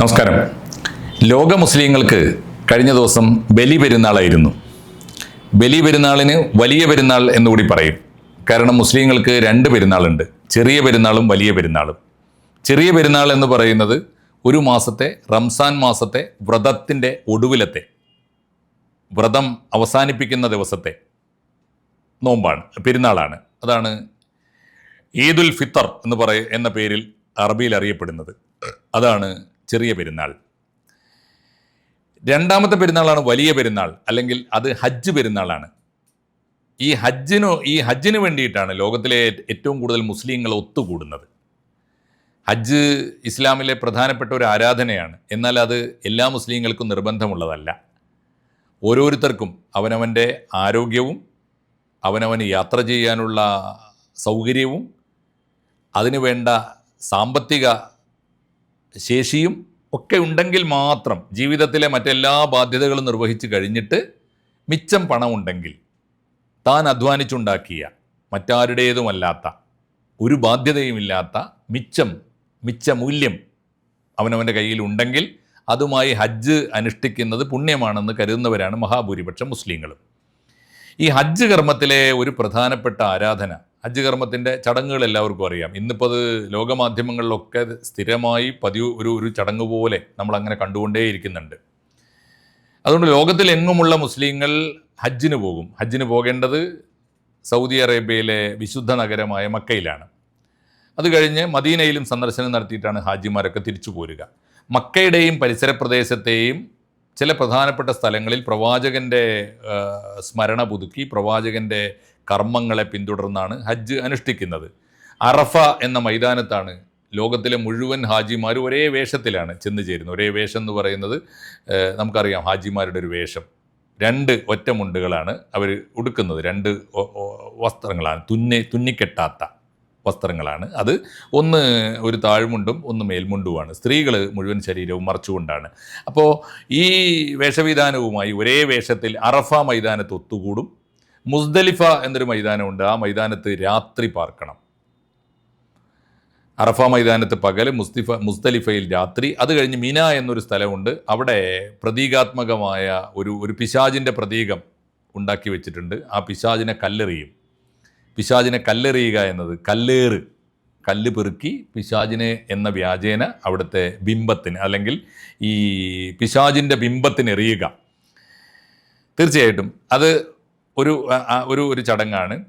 നമസ്കാരം. ലോക മുസ്ലിങ്ങൾക്ക് കഴിഞ്ഞ ദിവസം ബലി പെരുന്നാളായിരുന്നു. ബലി പെരുന്നാളിന് വലിയ പെരുന്നാൾ എന്നുകൂടി പറയും. കാരണം മുസ്ലിങ്ങൾക്ക് രണ്ട് പെരുന്നാളുണ്ട്. ചെറിയ പെരുന്നാളും വലിയ പെരുന്നാളും. ചെറിയ പെരുന്നാൾ എന്ന് പറയുന്നത് ഒരു മാസത്തെ റംസാൻ മാസത്തെ വ്രതത്തിന്റെ ഒടുവിലത്തെ വ്രതം അവസാനിപ്പിക്കുന്ന ദിവസത്തെ നോമ്പാണ് പെരുന്നാളാണ്. അതാണ് ഈദുൽ ഫിത്തർ എന്ന് പറയ എന്ന പേരിൽ അറബിയിൽ അറിയപ്പെടുന്നത്. അതാണ് ചെറിയ പെരുന്നാൾ. രണ്ടാമത്തെ പെരുന്നാളാണ് വലിയ പെരുന്നാൾ അല്ലെങ്കിൽ അത് ഹജ്ജ് പെരുന്നാളാണ്. ഈ ഹജ്ജിനു ഈ ഹജ്ജിന് വേണ്ടിയിട്ടാണ് ലോകത്തിലെ ഏറ്റവും കൂടുതൽ മുസ്ലിങ്ങൾ ഒത്തുകൂടുന്നത്. ഹജ്ജ് ഇസ്ലാമിലെ പ്രധാനപ്പെട്ട ഒരു ആരാധനയാണ്. എന്നാൽ അത് എല്ലാ മുസ്ലിങ്ങൾക്കും നിർബന്ധമുള്ളതല്ല. ഓരോരുത്തർക്കും അവനവന്റെ ആരോഗ്യവും അവനവന് യാത്ര ചെയ്യാനുള്ള സൗകര്യവും അതിനു വേണ്ട സാമ്പത്തിക ശേഷിയും ഒക്കെ ഉണ്ടെങ്കിൽ മാത്രം ജീവിതത്തിലെ മറ്റെല്ലാ ബാധ്യതകളും നിർവഹിച്ച് കഴിഞ്ഞിട്ട് മിച്ചം പണമുണ്ടെങ്കിൽ താൻ അധ്വാനിച്ചുണ്ടാക്കിയ മറ്റാരുടേതുമല്ലാത്ത ഒരു ബാധ്യതയുമില്ലാത്ത മിച്ചം മിച്ച മൂല്യം അവനവന്റെ കയ്യിൽ ഉണ്ടെങ്കിൽ അതുമായി ഹജ്ജ് അനുഷ്ഠിക്കുന്നത് പുണ്യമാണെന്ന് കരുതുന്നവരാണ് മഹാഭൂരിപക്ഷം മുസ്ലിങ്ങളും. ഈ ഹജ്ജ് കർമ്മത്തിലെ ഒരു പ്രധാനപ്പെട്ട ആരാധന ഹജ്ജ് കർമ്മത്തിന്റെ ചടങ്ങുകൾ എല്ലാവർക്കും അറിയാം. ഇന്നിപ്പോൾ അത് ലോകമാധ്യമങ്ങളിലൊക്കെ സ്ഥിരമായി പതിവ് ഒരു ഒരു ചടങ്ങ് പോലെ നമ്മൾ അങ്ങനെ കണ്ടുകൊണ്ടേയിരിക്കുന്നുണ്ട്. അതുകൊണ്ട് ലോകത്തിലെങ്ങുമുള്ള മുസ്ലിങ്ങൾ ഹജ്ജിന് പോകും. ഹജ്ജിന് പോകേണ്ടത് സൗദി അറേബ്യയിലെ വിശുദ്ധ നഗരമായ മക്കയിലാണ്. അത് കഴിഞ്ഞ് മദീനയിലും സന്ദർശനം നടത്തിയിട്ടാണ് ഹാജിമാരൊക്കെ തിരിച്ചു പോരുക. മക്കയുടെയും പരിസര പ്രദേശത്തെയും ചില പ്രധാനപ്പെട്ട സ്ഥലങ്ങളിൽ പ്രവാചകന്റെ സ്മരണ പുതുക്കി പ്രവാചകന്റെ കർമ്മങ്ങളെ പിന്തുടർന്നാണ് ഹജ്ജ് അനുഷ്ഠിക്കുന്നത്. അറഫ എന്ന മൈതാനത്താണ് ലോകത്തിലെ മുഴുവൻ ഹാജിമാർ ഒരേ വേഷത്തിലാണ് ചെന്ന് ചേരുന്നത്. ഒരേ വേഷം എന്ന് പറയുന്നത് നമുക്കറിയാം ഹാജിമാരുടെ ഒരു വേഷം. രണ്ട് ഒറ്റമുണ്ടുകളാണ് അവർ ഉടുക്കുന്നത്. രണ്ട് വസ്ത്രങ്ങളാണ്. തുന്നി തുന്നിക്കെട്ടാത്ത വസ്ത്രങ്ങളാണ്. അത് ഒന്ന് ഒരു താഴ്മുണ്ടും ഒന്ന് മേൽമുണ്ടുമാണ്. സ്ത്രീകൾ മുഴുവൻ ശരീരവും മറച്ചുകൊണ്ടാണ്. അപ്പോൾ ഈ വേഷവിധാനവുമായി ഒരേ വേഷത്തിൽ അറഫ മൈതാനത്ത് ഒത്തുകൂടും. മുസ്ദലിഫ എന്നൊരു മൈതാനമുണ്ട്. ആ മൈതാനത്ത് രാത്രി പാർക്കണം. അറഫ മൈതാനത്ത് പകൽ മുസ്തിഫ മുസ്തലിഫയിൽ രാത്രി. അത് കഴിഞ്ഞ് മിന എന്നൊരു സ്ഥലമുണ്ട്. അവിടെ പ്രതീകാത്മകമായ ഒരു ഒരു പിശാജിന്റെ പ്രതീകം ഉണ്ടാക്കി വെച്ചിട്ടുണ്ട്. ആ പിശാജിനെ കല്ലെറിയും. പിശാജിനെ കല്ലെറിയുക എന്നത് കല്ലേറ്. കല്ല് പെറുക്കി പിശാജിനെ എന്ന വ്യാജേന അവിടുത്തെ ബിംബത്തിന് അല്ലെങ്കിൽ ഈ പിശാജിന്റെ ബിംബത്തിനെറിയുക തീർച്ചയായിട്ടും അത് ഒരു ഒരു ഒരു ചടങ്ങാണ്.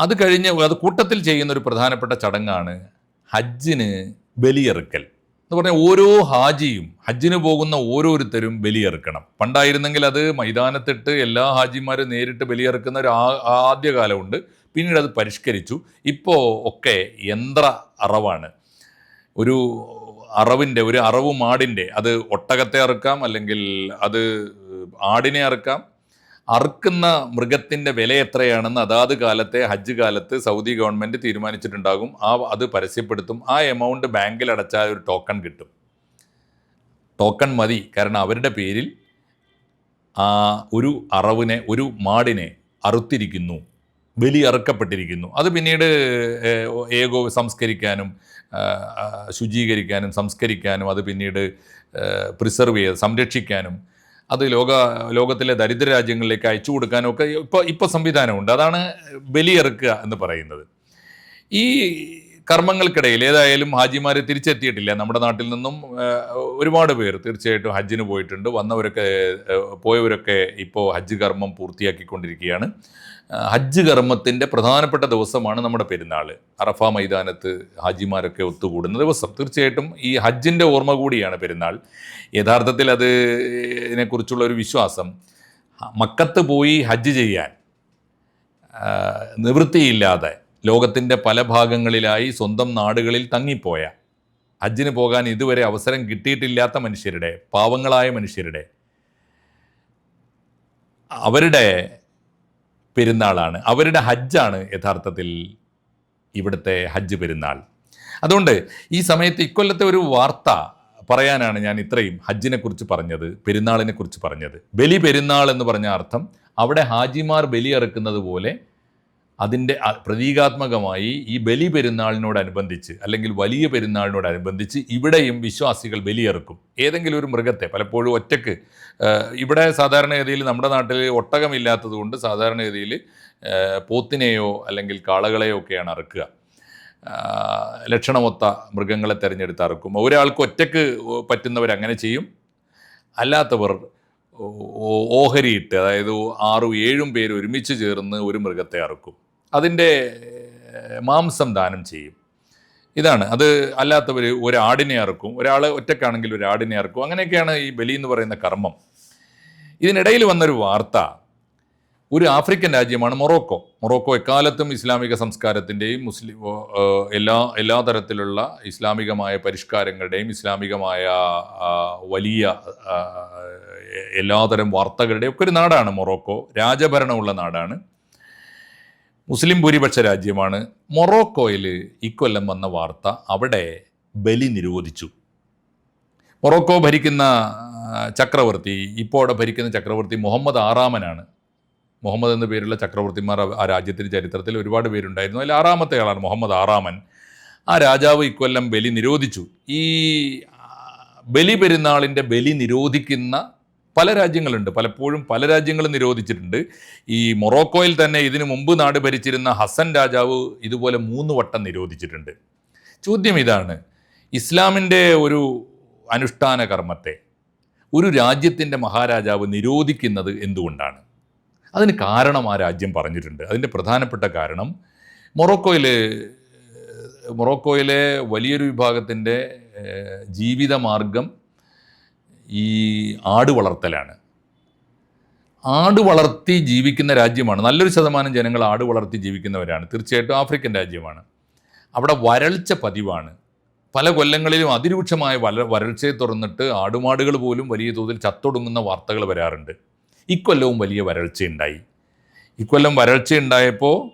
അത് കഴിഞ്ഞ് അത് കൂട്ടത്തിൽ ചെയ്യുന്ന ഒരു പ്രധാനപ്പെട്ട ചടങ്ങാണ് ഹജ്ജിന് ബലിയെറുക്കൽ. എന്ന് പറഞ്ഞാൽ ഓരോ ഹാജിയും ഹജ്ജിന് പോകുന്ന ഓരോരുത്തരും ബലിയെറുക്കണം. പണ്ടായിരുന്നെങ്കിൽ അത് മൈതാനത്തിട്ട് എല്ലാ ഹാജിമാരും നേരിട്ട് ബലിയെറുക്കുന്ന ഒരു ആദ്യ ആദ്യകാലമുണ്ട്. പിന്നീട് അത് പരിഷ്കരിച്ചു. ഇപ്പോൾ ഒക്കെ യന്ത്ര അറവാണ്. ഒരു അറവിന്റെ ഒരു അറവ് മാടിന്റെ അത് ഒട്ടകത്തെ അറുക്കാം അല്ലെങ്കിൽ അത് ആടിനെ അറുക്കാം അറുക്കുന്ന മൃഗത്തിന്റെ വില എത്രയാണെന്ന് അതാത് കാലത്തെ ഹജ്ജ് കാലത്ത് സൗദി ഗവൺമെന്റ് തീരുമാനിച്ചിട്ടുണ്ടാകും. ആ അത് പരസ്യപ്പെടുത്തും. ആ എമൗണ്ട് ബാങ്കിൽ അടച്ചാൽ ഒരു ടോക്കൺ കിട്ടും. ടോക്കൺ മതി. കാരണം അവരുടെ പേരിൽ ഒരു അറവിനെ ഒരു മാടിനെ അറുത്തിരിക്കുന്നു. ബലി അറുക്കപ്പെട്ടിരിക്കുന്നു. അത് പിന്നീട് ഏകോ സംസ്കരിക്കാനും ശുചീകരിക്കാനും സംസ്കരിക്കാനും അത് പിന്നീട് പ്രിസർവ് ചെയ്ത് സംരക്ഷിക്കാനും അത് ലോക ലോകത്തിലെ ദരിദ്ര രാജ്യങ്ങളിലേക്ക് അയച്ചു കൊടുക്കാനും ഒക്കെ ഇപ്പോൾ ഇപ്പോൾ സംവിധാനമുണ്ട്. അതാണ് ബലിയെറുക്കുക എന്ന് പറയുന്നത്. ഈ കർമ്മങ്ങൾക്കിടയിൽ ഏതായാലും ഹാജിമാർ തിരിച്ചെത്തിയിട്ടില്ല. നമ്മുടെ നാട്ടിൽ നിന്നും ഒരുപാട് പേർ തീർച്ചയായിട്ടും ഹജ്ജിന് പോയിട്ടുണ്ട്. വന്നവരൊക്കെ പോയവരൊക്കെ ഇപ്പോൾ ഹജ്ജ് കർമ്മം പൂർത്തിയാക്കിക്കൊണ്ടിരിക്കുകയാണ്. ഹജ്ജ് കർമ്മത്തിന്റെ പ്രധാനപ്പെട്ട ദിവസമാണ് നമ്മുടെ പെരുന്നാൾ. അറഫ മൈതാനത്ത് ഹാജിമാരൊക്കെ ഒത്തുകൂടുന്ന ദിവസം. തീർച്ചയായിട്ടും ഈ ഹജ്ജിന്റെ ഓർമ്മ കൂടിയാണ് പെരുന്നാൾ. യഥാർത്ഥത്തിൽ അത് ഇതിനെക്കുറിച്ചുള്ള ഒരു വിശ്വാസം മക്കത്ത് പോയി ഹജ്ജ് ചെയ്യാൻ നിവൃത്തിയില്ലാതെ ലോകത്തിന്റെ പല ഭാഗങ്ങളിലായി സ്വന്തം നാടുകളിൽ തങ്ങിപ്പോയ ഹജ്ജിന് പോകാൻ ഇതുവരെ അവസരം കിട്ടിയിട്ടില്ലാത്ത മനുഷ്യരുടെ പാവങ്ങളായ മനുഷ്യരുടെ അവരുടെ പെരുന്നാളാണ്. അവരുടെ ഹജ്ജാണ് യഥാർത്ഥത്തിൽ ഇവിടുത്തെ ഹജ്ജ് പെരുന്നാൾ. അതുകൊണ്ട് ഈ സമയത്ത് ഇക്കൊല്ലത്തെ ഒരു വാർത്ത പറയാനാണ് ഞാൻ ഇത്രയും ഹജ്ജിനെ കുറിച്ച് പറഞ്ഞത് പെരുന്നാളിനെ കുറിച്ച് പറഞ്ഞത്. ബലി പെരുന്നാൾ എന്ന് പറഞ്ഞ അർത്ഥം അവിടെ ഹാജിമാർ ബലി അറുക്കുന്നത് പോലെ അതിന്റെ പ്രതീകാത്മകമായി ഈ ബലി പെരുന്നാളിനോടനുബന്ധിച്ച് അല്ലെങ്കിൽ വലിയ പെരുന്നാളിനോടനുബന്ധിച്ച് ഇവിടെയും വിശ്വാസികൾ ബലിയെറുക്കും. ഏതെങ്കിലും ഒരു മൃഗത്തെ പലപ്പോഴും ഒറ്റയ്ക്ക് ഇവിടെ സാധാരണഗതിയിൽ നമ്മുടെ നാട്ടിൽ ഒട്ടകമില്ലാത്തത് കൊണ്ട് സാധാരണഗതിയിൽ പോത്തിനെയോ അല്ലെങ്കിൽ കാളകളെയോ ഒക്കെയാണ് അറുക്കുക. ലക്ഷണമൊത്ത മൃഗങ്ങളെ തിരഞ്ഞെടുത്ത് അറുക്കും. ഒരാൾക്ക് ഒറ്റയ്ക്ക് പറ്റുന്നവർ അങ്ങനെ ചെയ്യും. അല്ലാത്തവർ ഓഹരിയിട്ട് അതായത് ആറും ഏഴും പേര് ഒരുമിച്ച് ചേർന്ന് ഒരു മൃഗത്തെ അറുക്കും. അതിന്റെ മാംസം ദാനം ചെയ്യും. ഇതാണ്. അത് അല്ലാത്തവർ ഒരാടിനെ അറുക്കും. ഒരാൾ ഒറ്റക്കാണെങ്കിൽ ഒരാടിനെ അറുക്കും. അങ്ങനെയൊക്കെയാണ് ഈ ബലി എന്ന് പറയുന്ന കർമ്മം. ഇതിനിടയിൽ വന്നൊരു വാർത്ത. ഒരു ആഫ്രിക്കൻ രാജ്യമാണ് മൊറോക്കോ. മൊറോക്കോ എക്കാലത്തും ഇസ്ലാമിക സംസ്കാരത്തിന്റെയും മുസ്ലിം എല്ലാ എല്ലാ തരത്തിലുള്ള ഇസ്ലാമികമായ പരിഷ്കാരങ്ങളുടെയും ഇസ്ലാമികമായ വലിയ എല്ലാതരം വാർത്തകളുടെയും ഒക്കെ ഒരു നാടാണ് മൊറോക്കോ. രാജഭരണമുള്ള നാടാണ്. മുസ്ലിം ഭൂരിപക്ഷ രാജ്യമാണ് മൊറോക്കോയിൽ ഇക്കൊല്ലം വന്ന വാർത്ത അവിടെ ബലി നിരോധിച്ചു. മൊറോക്കോ ഭരിക്കുന്ന ചക്രവർത്തി ഇപ്പോൾ അവിടെ ഭരിക്കുന്ന ചക്രവർത്തി മുഹമ്മദ് ആറാമനാണ്. മുഹമ്മദ് എന്ന പേരുള്ള ചക്രവർത്തിമാർ ആ- രാജ്യത്തിന്റെ ചരിത്രത്തിൽ ഒരുപാട് പേരുണ്ടായിരുന്നു. അതിൽ ആറാമത്തെ ആളാണ് മുഹമ്മദ് ആറാമൻ. ആ രാജാവ് ഇക്കൊല്ലം ബലി നിരോധിച്ചു. ഈ ബലി പെരുന്നാളിന്റെ ബലി നിരോധിക്കുന്ന പല രാജ്യങ്ങളുണ്ട്. പലപ്പോഴും പല രാജ്യങ്ങളും നിരോധിച്ചിട്ടുണ്ട്. ഈ മൊറോക്കോയിൽ തന്നെ ഇതിനു മുമ്പ് നാട് ഭരിച്ചിരുന്ന ഹസൻ രാജാവ് ഇതുപോലെ മൂന്ന് വട്ടം നിരോധിച്ചിട്ടുണ്ട്. ചോദ്യം ഇതാണ്. ഇസ്ലാമിന്റെ ഒരു അനുഷ്ഠാന കർമ്മത്തെ ഒരു രാജ്യത്തിന്റെ മഹാരാജാവ് നിരോധിക്കുന്നത് എന്തുകൊണ്ടാണ്? അതിന് കാരണം ആ രാജ്യം പറഞ്ഞിട്ടുണ്ട്. അതിന്റെ പ്രധാനപ്പെട്ട കാരണം മൊറോക്കോയിൽ മൊറോക്കോയിലെ വലിയൊരു വിഭാഗത്തിന്റെ ജീവിതമാർഗം ഈ ആട് വളർത്തലാണ്. ആട് വളർത്തി ജീവിക്കുന്ന രാജ്യമാണ്. നല്ലൊരു ശതമാനം ജനങ്ങൾ ആട് വളർത്തി ജീവിക്കുന്നവരാണ്. തീർച്ചയായിട്ടും ആഫ്രിക്കൻ രാജ്യമാണ്. അവിടെ വരൾച്ച പതിവാണ്. പല കൊല്ലങ്ങളിലും അതിരൂക്ഷമായ വല വരൾച്ചയെ തുറന്നിട്ട് ആടുമാടുകൾ പോലും വലിയ തോതിൽ ചത്തൊടുങ്ങുന്ന വാർത്തകൾ വരാറുണ്ട്. ഇക്കൊല്ലവും വലിയ വരൾച്ചയുണ്ടായി. ഇക്കൊല്ലം വരൾച്ചയുണ്ടായപ്പോൾ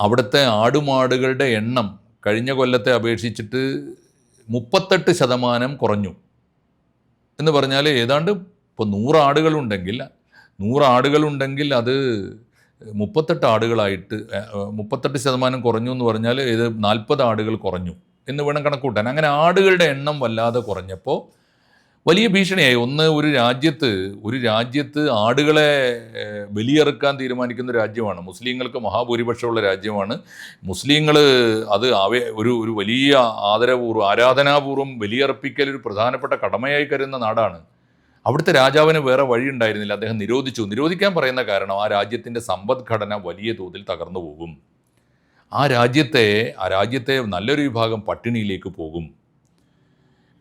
അവിടുത്തെ ആടുമാടുകളുടെ എണ്ണം കഴിഞ്ഞ കൊല്ലത്തെ അപേക്ഷിച്ചിട്ട് മുപ്പത്തെട്ട് ശതമാനം കുറഞ്ഞു. എന്ന് പറഞ്ഞാൽ ഏതാണ്ട് ഇപ്പോൾ നൂറാടുകളുണ്ടെങ്കിൽ നൂറാടുകളുണ്ടെങ്കിൽ അത് മുപ്പത്തെട്ട് ആടുകളായിട്ട് മുപ്പത്തെട്ട് ശതമാനം കുറഞ്ഞു എന്ന് പറഞ്ഞാൽ ഇത് നാൽപ്പത് ആടുകൾ കുറഞ്ഞു എന്ന് വേണം കണക്കൂട്ടാൻ അങ്ങനെ ആടുകളുടെ എണ്ണം വല്ലാതെ കുറഞ്ഞപ്പോൾ വലിയ ഭീഷണിയായി. ഒന്ന് ഒരു രാജ്യത്ത് ഒരു രാജ്യത്ത് ആടുകളെ ബലിയിറക്കാൻ തീരുമാനിക്കുന്ന രാജ്യമാണ്. മുസ്ലിങ്ങൾക്ക് മഹാഭൂരിപക്ഷമുള്ള രാജ്യമാണ്. മുസ്ലിങ്ങൾ അത് അവ ഒരു ഒരു വലിയ ആദരപൂർവം ആരാധനാപൂർവം ബലിയർപ്പിക്കൽ ഒരു പ്രധാനപ്പെട്ട കടമയായി കരുതുന്ന നാടാണ്. അവിടുത്തെ രാജാവിന് വേറെ വഴി ഉണ്ടായിരുന്നില്ല അദ്ദേഹം നിരോധിച്ചു. നിരോധിക്കാൻ പറയുന്ന കാരണം ആ രാജ്യത്തിന്റെ സമ്പദ്ഘടന വലിയ തോതിൽ തകർന്നു പോകും. ആ രാജ്യത്തെ ആ രാജ്യത്തെ നല്ലൊരു വിഭാഗം പട്ടിണിയിലേക്ക് പോകും.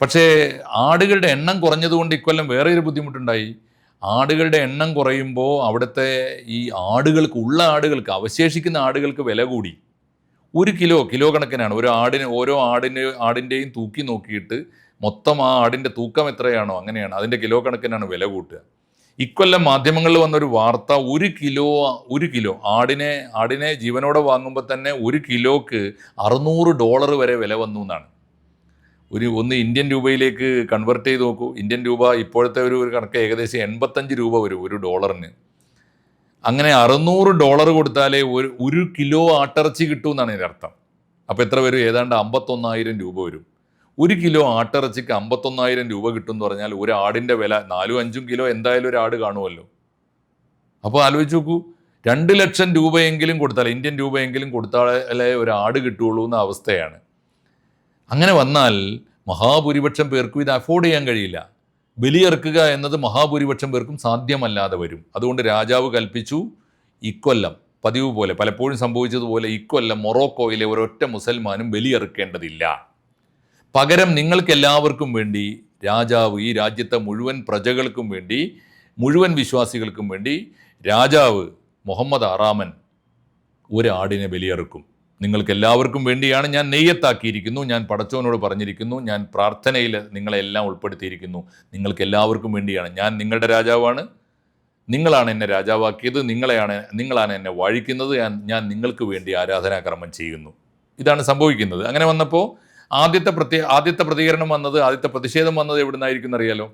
പക്ഷേ ആടുകളുടെ എണ്ണം കുറഞ്ഞതുകൊണ്ട് ഇക്കൊല്ലം വേറെ ഒരു ബുദ്ധിമുട്ടുണ്ടായി. ആടുകളുടെ എണ്ണം കുറയുമ്പോൾ അവിടുത്തെ ഈ ആടുകൾക്ക് ഉള്ള ആടുകൾക്ക് അവശേഷിക്കുന്ന ആടുകൾക്ക് വില കൂടി. ഒരു കിലോ കിലോ കണക്കിനാണ്. ഒരു ആടിന് ഓരോ ആടിന് ആടിന്റെയും തൂക്കി നോക്കിയിട്ട് മൊത്തം ആ ആടിന്റെ തൂക്കം എത്രയാണോ അങ്ങനെയാണ്. അതിന്റെ കിലോ കണക്കിനാണ് വില കൂട്ടുക. ഇക്കൊല്ലം മാധ്യമങ്ങളിൽ വന്നൊരു വാർത്ത ഒരു കിലോ ഒരു കിലോ ആടിനെ ആടിനെ ജീവനോടെ വാങ്ങുമ്പോൾ തന്നെ ഒരു കിലോക്ക് അറുന്നൂറ് ഡോളർ വരെ വില വന്നു എന്നാണ്. ഒരു ഒന്ന് ഇന്ത്യൻ രൂപയിലേക്ക് കൺവെർട്ട് ചെയ്ത് നോക്കൂ. ഇന്ത്യൻ രൂപ ഇപ്പോഴത്തെ ഒരു ഒരു കണക്ക് ഏകദേശം എൺപത്തഞ്ച് രൂപ വരും ഒരു ഡോളറിന്. അങ്ങനെ അറുന്നൂറ് ഡോളർ കൊടുത്താലേ ഒരു ഒരു കിലോ ആട്ടിറച്ചി കിട്ടും എന്നാണ് ഇതിന്റെ അർത്ഥം. അപ്പോൾ എത്ര വരും? ഏതാണ്ട് അമ്പത്തൊന്നായിരം രൂപ വരും. ഒരു കിലോ ആട്ടിറച്ചിക്ക് അമ്പത്തൊന്നായിരം രൂപ കിട്ടും എന്ന് പറഞ്ഞാൽ ഒരു ആടിന്റെ വില നാലും അഞ്ചും കിലോ എന്തായാലും ഒരു ആട് കാണുമല്ലോ. അപ്പോൾ ആലോചിച്ച് നോക്കൂ. രണ്ട് ലക്ഷം രൂപയെങ്കിലും കൊടുത്താൽ ഇന്ത്യൻ രൂപയെങ്കിലും കൊടുത്താലേ ഒരു ആട് കിട്ടുള്ളൂ എന്ന അവസ്ഥയാണ്. അങ്ങനെ വന്നാൽ മഹാഭൂരിപക്ഷം പേർക്കും ഇത് അഫോർഡ് ചെയ്യാൻ കഴിയില്ല. ബലിയെറുക്കുക എന്നത് മഹാഭൂരിപക്ഷം പേർക്കും സാധ്യമല്ലാതെ വരും. അതുകൊണ്ട് രാജാവ് കൽപ്പിച്ചു ഇക്കൊല്ലം. പതിവ് പോലെ പലപ്പോഴും സംഭവിച്ചതുപോലെ ഇക്കൊല്ലം മൊറോക്കോയിലെ ഒരൊറ്റ മുസൽമാനും ബലിയെറുക്കേണ്ടതില്ല പകരം നിങ്ങൾക്കെല്ലാവർക്കും വേണ്ടി രാജാവ് ഈ രാജ്യത്തെ മുഴുവൻ പ്രജകൾക്കും വേണ്ടി മുഴുവൻ വിശ്വാസികൾക്കും വേണ്ടി രാജാവ് മുഹമ്മദ് ആറാമൻ ഒരാടിനെ ബലിയെറുക്കും നിങ്ങൾക്ക് എല്ലാവർക്കും വേണ്ടിയാണ് ഞാൻ നെയ്യത്താക്കിയിരിക്കുന്നു. ഞാൻ പടച്ചവനോട് പറഞ്ഞിരിക്കുന്നു. ഞാൻ പ്രാർത്ഥനയിൽ നിങ്ങളെല്ലാം ഉൾപ്പെടുത്തിയിരിക്കുന്നു. നിങ്ങൾക്ക് എല്ലാവർക്കും വേണ്ടിയാണ്. ഞാൻ നിങ്ങളുടെ രാജാവാണ്. നിങ്ങളാണ് എന്നെ രാജാവാക്കിയത്. നിങ്ങളെയാണ് നിങ്ങളാണ് എന്നെ വഴിക്കുന്നത്. ഞാൻ നിങ്ങൾക്ക് വേണ്ടി ആരാധനാക്രമം ചെയ്യുന്നു. ഇതാണ് സംഭവിക്കുന്നത്. അങ്ങനെ വന്നപ്പോൾ ആദ്യത്തെ പ്രത്യേക ആദ്യത്തെ പ്രതികരണം വന്നത് ആദ്യത്തെ പ്രതിഷേധം വന്നത് എവിടെ നിന്നായിരിക്കും അറിയാലോ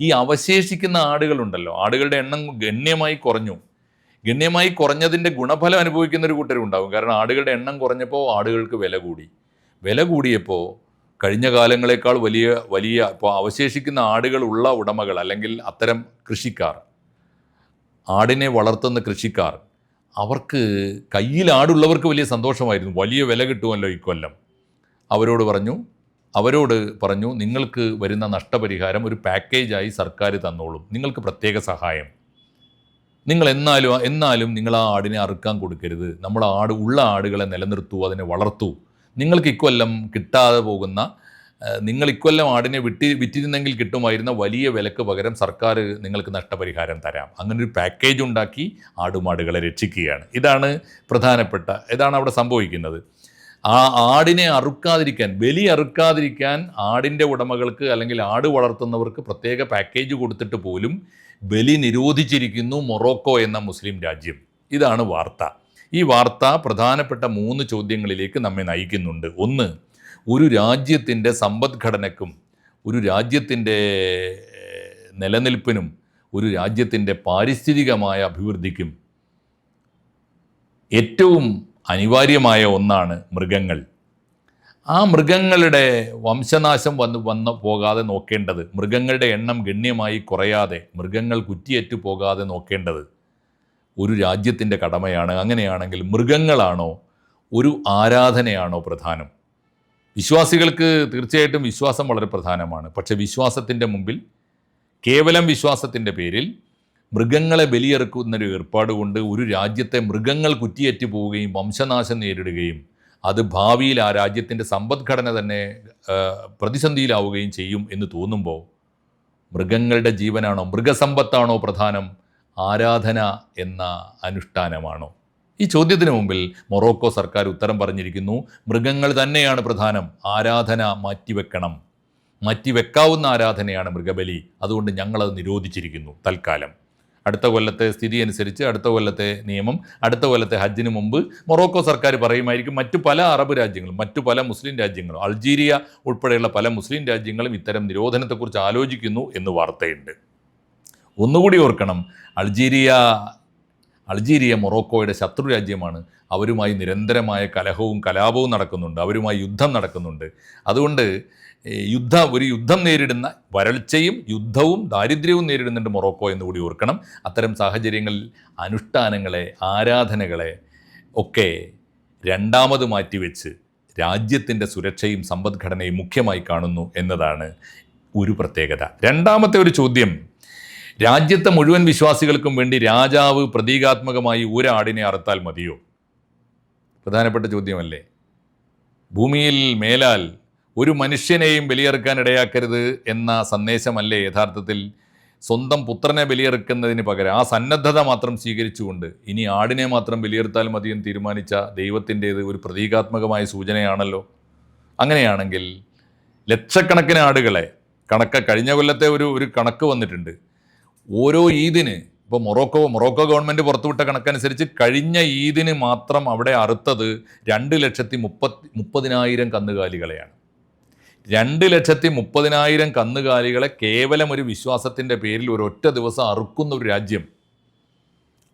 ഈ അവശേഷിക്കുന്ന ആടുകളുണ്ടല്ലോ. ആടുകളുടെ എണ്ണം ഗണ്യമായി കുറഞ്ഞു. ഗണ്യമായി കുറഞ്ഞതിന്റെ ഗുണഫലം അനുഭവിക്കുന്ന ഒരു കൂട്ടരും ഉണ്ടാകും കാരണം ആടുകളുടെ എണ്ണം കുറഞ്ഞപ്പോൾ ആടുകൾക്ക് വില കൂടി. വില കൂടിയപ്പോൾ കഴിഞ്ഞ കാലങ്ങളെക്കാൾ വലിയ വലിയ ഇപ്പോൾ അവശേഷിക്കുന്ന ആടുകളുള്ള ഉടമകൾ അല്ലെങ്കിൽ അത്തരം കൃഷിക്കാർ ആടിനെ വളർത്തുന്ന കൃഷിക്കാർ അവർക്ക് കയ്യിൽ ആടുള്ളവർക്ക് വലിയ സന്തോഷമായിരുന്നു. വലിയ വില കിട്ടുമല്ലോ ഇക്കൊല്ലം അവരോട് പറഞ്ഞു അവരോട് പറഞ്ഞു നിങ്ങൾക്ക് വരുന്ന നഷ്ടപരിഹാരം ഒരു പാക്കേജായി സർക്കാർ തന്നോളും. നിങ്ങൾക്ക് പ്രത്യേക സഹായം. നിങ്ങൾ എന്നാലും എന്നാലും നിങ്ങൾ ആ ആടിനെ അറുക്കാൻ കൊടുക്കരുത്. നമ്മൾ ആട് ഉള്ള ആടുകളെ നിലനിർത്തൂ അതിനെ വളർത്തൂ. നിങ്ങൾക്ക് ഇക്കൊല്ലം കിട്ടാതെ പോകുന്ന നിങ്ങൾ ഇക്കൊല്ലം ആടിനെ വിട്ടി വിറ്റിരുന്നെങ്കിൽ കിട്ടുമായിരുന്ന വലിയ വിലക്ക് പകരം സർക്കാർ നിങ്ങൾക്ക് നഷ്ടപരിഹാരം തരാം. അങ്ങനെ ഒരു പാക്കേജ് ഉണ്ടാക്കി ആടുമാടുകളെ രക്ഷിക്കുകയാണ്. ഇതാണ് പ്രധാനപ്പെട്ട ഇതാണ് അവിടെ സംഭവിക്കുന്നത്. ആ ആടിനെ അറുക്കാതിരിക്കാൻ ബലി അറുക്കാതിരിക്കാൻ ആടിന്റെ ഉടമകൾക്ക് അല്ലെങ്കിൽ ആട് വളർത്തുന്നവർക്ക് പ്രത്യേക പാക്കേജ് കൊടുത്തിട്ട് പോലും ബലി നിരോധിച്ചിരിക്കുന്നു മൊറോക്കോ എന്ന മുസ്ലിം രാജ്യം. ഇതാണ് വാർത്ത. ഈ വാർത്ത പ്രധാനപ്പെട്ട മൂന്ന് ചോദ്യങ്ങളിലേക്ക് നമ്മെ നയിക്കുന്നുണ്ട്. ഒന്ന് ഒരു രാജ്യത്തിന്റെ സമ്പദ്ഘടനക്കും ഒരു രാജ്യത്തിന്റെ നിലനിൽപ്പിനും ഒരു രാജ്യത്തിന്റെ പാരിസ്ഥിതികമായ അഭിവൃദ്ധിക്കും ഏറ്റവും അനിവാര്യമായ ഒന്നാണ് മൃഗങ്ങൾ. ആ മൃഗങ്ങളുടെ വംശനാശം വന്ന് വന്ന് പോകാതെ നോക്കേണ്ടത് മൃഗങ്ങളുടെ എണ്ണം ഗണ്യമായി കുറയാതെ മൃഗങ്ങൾ കുറ്റിയേറ്റു പോകാതെ നോക്കേണ്ടത് ഒരു രാജ്യത്തിന്റെ കടമയാണ്. അങ്ങനെയാണെങ്കിൽ മൃഗങ്ങളാണോ ഒരു ആരാധനയാണോ പ്രധാനം? വിശ്വാസികൾക്ക് തീർച്ചയായിട്ടും വിശ്വാസം വളരെ പ്രധാനമാണ്. പക്ഷേ വിശ്വാസത്തിന്റെ മുമ്പിൽ കേവലം വിശ്വാസത്തിന്റെ പേരിൽ മൃഗങ്ങളെ ബലിയെറുക്കുന്നൊരു ഏർപ്പാട് കൊണ്ട് ഒരു രാജ്യത്തെ മൃഗങ്ങൾ കുറ്റിയേറ്റു പോവുകയും വംശനാശം നേരിടുകയും അത് ഭാവിയിൽ ആ രാജ്യത്തിന്റെ സമ്പദ്ഘടന തന്നെ പ്രതിസന്ധിയിലാവുകയും ചെയ്യും എന്ന് തോന്നുമ്പോൾ മൃഗങ്ങളുടെ ജീവനാണോ മൃഗസമ്പത്താണോ പ്രധാനം ആരാധന എന്ന അനുഷ്ഠാനമാണോ? ഈ ചോദ്യത്തിന് മുമ്പിൽ മൊറോക്കോ സർക്കാർ ഉത്തരം പറഞ്ഞിരിക്കുന്നു മൃഗങ്ങൾ തന്നെയാണ് പ്രധാനം ആരാധന മാറ്റിവെക്കണം. മാറ്റിവെക്കാവുന്ന ആരാധനയാണ് മൃഗബലി. അതുകൊണ്ട് ഞങ്ങളത് നിരോധിച്ചിരിക്കുന്നു തൽക്കാലം. അടുത്ത കൊല്ലത്തെ സ്ഥിതി അനുസരിച്ച് അടുത്ത കൊല്ലത്തെ നിയമം അടുത്ത കൊല്ലത്തെ ഹജ്ജിന് മുമ്പ് മൊറോക്കോ സർക്കാർ പറയുമായിരിക്കും മറ്റു പല അറബ് രാജ്യങ്ങളും മറ്റു പല മുസ്ലിം രാജ്യങ്ങളും അൾജീരിയ ഉൾപ്പെടെയുള്ള പല മുസ്ലിം രാജ്യങ്ങളും ഇത്തരം നിരോധനത്തെക്കുറിച്ച് ആലോചിക്കുന്നു എന്ന് വാർത്തയുണ്ട്. ഒന്നുകൂടി ഓർക്കണം അൾജീരിയ അൾജീരിയ മൊറോക്കോയുടെ ശത്രു രാജ്യമാണ്. അവരുമായി നിരന്തരമായ കലഹവും കലാപവും നടക്കുന്നുണ്ട് അവരുമായി യുദ്ധം നടക്കുന്നുണ്ട്. അതുകൊണ്ട് യുദ്ധ ഒരു യുദ്ധം നേരിടുന്ന വരൾച്ചയും യുദ്ധവും ദാരിദ്ര്യവും നേരിടുന്നുണ്ട് മൊറോക്കോ എന്ന് കൂടി ഓർക്കണം. അത്തരം സാഹചര്യങ്ങളിൽ അനുഷ്ഠാനങ്ങളെ ആരാധനകളെ ഒക്കെ രണ്ടാമത് മാറ്റിവെച്ച് രാജ്യത്തിന്റെ സുരക്ഷയും സമ്പദ്ഘടനയും മുഖ്യമായി കാണുന്നു എന്നതാണ് ഒരു പ്രത്യേകത. രണ്ടാമത്തെ ഒരു ചോദ്യം രാജ്യത്തെ മുഴുവൻ വിശ്വാസികൾക്കും വേണ്ടി രാജാവ് പ്രതീകാത്മകമായി ഒരാടിനെ അറുത്താൽ മതിയോ? പ്രധാനപ്പെട്ട ചോദ്യമല്ലേ? ഭൂമിയിൽ മേലാൽ ഒരു മനുഷ്യനെയും ബലിയെറുക്കാൻ ഇടയാക്കരുത് എന്ന സന്ദേശമല്ലേ യഥാർത്ഥത്തിൽ? സ്വന്തം പുത്രനെ ബലിയെറുക്കുന്നതിന് പകരം ആ സന്നദ്ധത മാത്രം സ്വീകരിച്ചുകൊണ്ട് ഇനി ആടിനെ മാത്രം ബലിയെറുത്താൽ മതിയെന്ന് തീരുമാനിച്ച ദൈവത്തിന്റേത് ഒരു പ്രതീകാത്മകമായ സൂചനയാണല്ലോ. അങ്ങനെയാണെങ്കിൽ ലക്ഷക്കണക്കിന് ആടുകളെ കണക്ക കഴിഞ്ഞ കൊല്ലത്തെ ഒരു ഒരു കണക്ക് വന്നിട്ടുണ്ട്. ഓരോ ഈദിന് ഇപ്പോൾ മൊറോക്കോ മൊറോക്കോ ഗവൺമെന്റ് പുറത്തുവിട്ട കണക്കനുസരിച്ച് കഴിഞ്ഞ ഈദിന് മാത്രം അവിടെ അറുത്തത് രണ്ട് ലക്ഷത്തി മുപ്പത്തി മുപ്പതിനായിരം കന്നുകാലികളെയാണ്. രണ്ട് ലക്ഷത്തി മുപ്പതിനായിരം കന്നുകാലികളെ കേവലം ഒരു വിശ്വാസത്തിന്റെ പേരിൽ ഒരൊറ്റ ദിവസം അറുക്കുന്ന ഒരു രാജ്യം.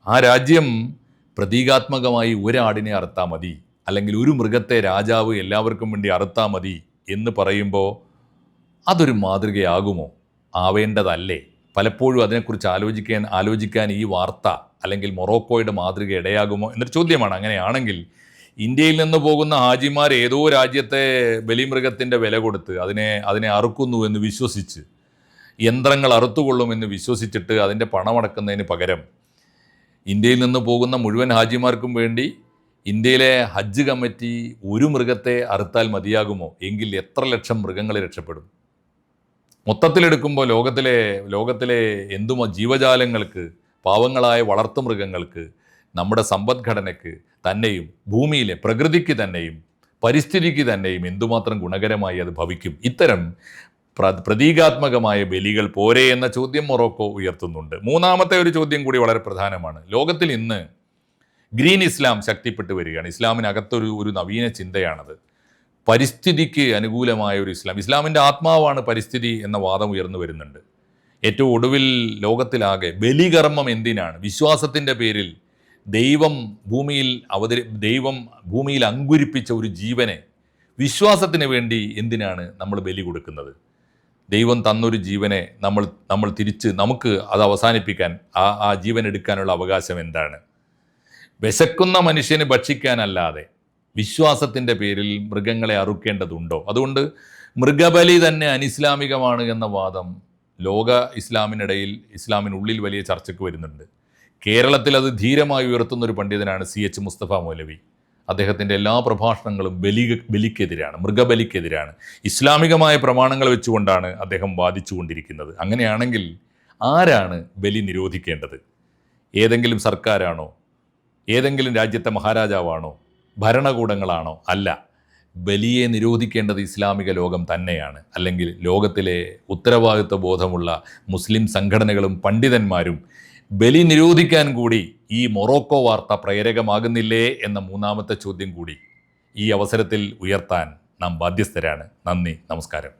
ആ രാജ്യം പ്രതീകാത്മകമായി ഒരാടിനെ അറുത്താൽ മതി. അല്ലെങ്കിൽ ഒരു മൃഗത്തെ രാജാവ് എല്ലാവർക്കും വേണ്ടി അറുത്താൽ മതി എന്ന് പറയുമ്പോൾ അതൊരു മാതൃകയാകുമോ? ആവേണ്ടതല്ലേ. പലപ്പോഴും അതിനെക്കുറിച്ച് ആലോചിക്കാൻ ആലോചിക്കാൻ ഈ വാർത്ത അല്ലെങ്കിൽ മൊറോക്കോയുടെ മാതൃക ഇടയാകുമോ എന്നൊരു ചോദ്യമാണ്. അങ്ങനെയാണെങ്കിൽ ഇന്ത്യയിൽ നിന്ന് പോകുന്ന ഹാജിമാർ ഏതോ രാജ്യത്തെ ബലിമൃഗത്തിന്റെ വില കൊടുത്ത് അതിനെ അതിനെ അറുക്കുന്നു എന്ന് വിശ്വസിച്ച് യന്ത്രങ്ങൾ അറുത്തുകൊള്ളുമെന്ന് വിശ്വസിച്ചിട്ട് അതിന്റെ പണമടക്കുന്നതിന് പകരം ഇന്ത്യയിൽ നിന്ന് പോകുന്ന മുഴുവൻ ഹാജിമാർക്കും വേണ്ടി ഇന്ത്യയിലെ ഹജ്ജ് കമ്മിറ്റി ഒരു മൃഗത്തെ അറുത്താൽ മതിയാകുമോ? എങ്കിൽ എത്ര ലക്ഷം മൃഗങ്ങൾ രക്ഷപ്പെടും? മൊത്തത്തിലെടുക്കുമ്പോൾ ലോകത്തിലെ ലോകത്തിലെ എന്തുമോ ജീവജാലങ്ങൾക്ക് പാവങ്ങളായ വളർത്തുമൃഗങ്ങൾക്ക് നമ്മുടെ സമ്പദ്ഘടനയ്ക്ക് തന്നെയും ഭൂമിയിലെ പ്രകൃതിക്ക് തന്നെയും പരിസ്ഥിതിക്ക് തന്നെയും എന്തുമാത്രം ഗുണകരമായി അത് ഭവിക്കും? ഇത്തരം പ്ര- പ്രതീകാത്മകമായ ബലികൾ പോരെ എന്ന ചോദ്യം മൊറോക്കോ ഉയർത്തുന്നുണ്ട്. മൂന്നാമത്തെ ഒരു ചോദ്യം കൂടി വളരെ പ്രധാനമാണ്. ലോകത്തിൽ ഇന്ന് ഗ്രീൻ ഇസ്ലാം ശക്തിപ്പെട്ടു വരികയാണ്. ഇസ്ലാമിനകത്തൊരു ഒരു നവീന ചിന്തയാണത്. പരിസ്ഥിതിക്ക് അനുകൂലമായ ഒരു ഇസ്ലാം ഇസ്ലാമിന്റെ ആത്മാവാണ് പരിസ്ഥിതി എന്ന വാദം ഉയർന്നു വരുന്നുണ്ട്. ഏറ്റവും ഒടുവിൽ ലോകത്തിലാകെ ബലികർമ്മം എന്തിനാണ്? വിശ്വാസത്തിന്റെ പേരിൽ ദൈവം ഭൂമിയിൽ അവതരി ദൈവം ഭൂമിയിൽ അങ്കുരിപ്പിച്ച ഒരു ജീവനെ വിശ്വാസത്തിന് വേണ്ടി എന്തിനാണ് നമ്മൾ ബലി കൊടുക്കുന്നത്? ദൈവം തന്നൊരു ജീവനെ നമ്മൾ നമ്മൾ തിരിച്ച് നമുക്ക് അത് അവസാനിപ്പിക്കാൻ ആ ആ ജീവൻ എടുക്കാനുള്ള അവകാശം എന്താണ്? വിശക്കുന്ന മനുഷ്യന് ഭക്ഷിക്കാനല്ലാതെ വിശ്വാസത്തിന്റെ പേരിൽ മൃഗങ്ങളെ അറുക്കേണ്ടതുണ്ടോ? അതുകൊണ്ട് മൃഗബലി തന്നെ അനിസ്ലാമികമാണ് എന്ന വാദം ലോക ഇസ്ലാമിനിടയിൽ ഇസ്ലാമിനുള്ളിൽ വലിയ ചർച്ചയ്ക്ക് വരുന്നുണ്ട്. കേരളത്തിൽ അത് ധീരമായി ഉയർത്തുന്ന ഒരു പണ്ഡിതനാണ് സി എച്ച് മുസ്തഫ മൗലവി. അദ്ദേഹത്തിന്റെ എല്ലാ പ്രഭാഷണങ്ങളും ബലി ബലിക്കെതിരാണ് മൃഗബലിക്കെതിരാണ്. ഇസ്ലാമികമായ പ്രമാണങ്ങൾ വെച്ചുകൊണ്ടാണ് അദ്ദേഹം വാദിച്ചുകൊണ്ടിരിക്കുന്നത്. അങ്ങനെയാണെങ്കിൽ ആരാണ് ബലി നിരോധിക്കേണ്ടത്? ഏതെങ്കിലും സർക്കാരാണോ? ഏതെങ്കിലും രാജ്യത്തെ മഹാരാജാവാണോ? ഭരണകൂടങ്ങളാണോ? അല്ല. ബലിയെ നിരോധിക്കേണ്ടത് ഇസ്ലാമിക ലോകം തന്നെയാണ്. അല്ലെങ്കിൽ ലോകത്തിലെ ഉത്തരവാദിത്വ ബോധമുള്ള മുസ്ലിം സംഘടനകളും പണ്ഡിതന്മാരും ബലി നിരോധിക്കാൻ കൂടി ഈ മൊറോക്കോ വാർത്ത പ്രേരകമാകുന്നില്ലേ എന്ന മൂന്നാമത്തെ ചോദ്യം കൂടി ഈ അവസരത്തിൽ ഉയർത്താൻ നാം ബാധ്യസ്ഥരാണ്. നന്ദി നമസ്കാരം.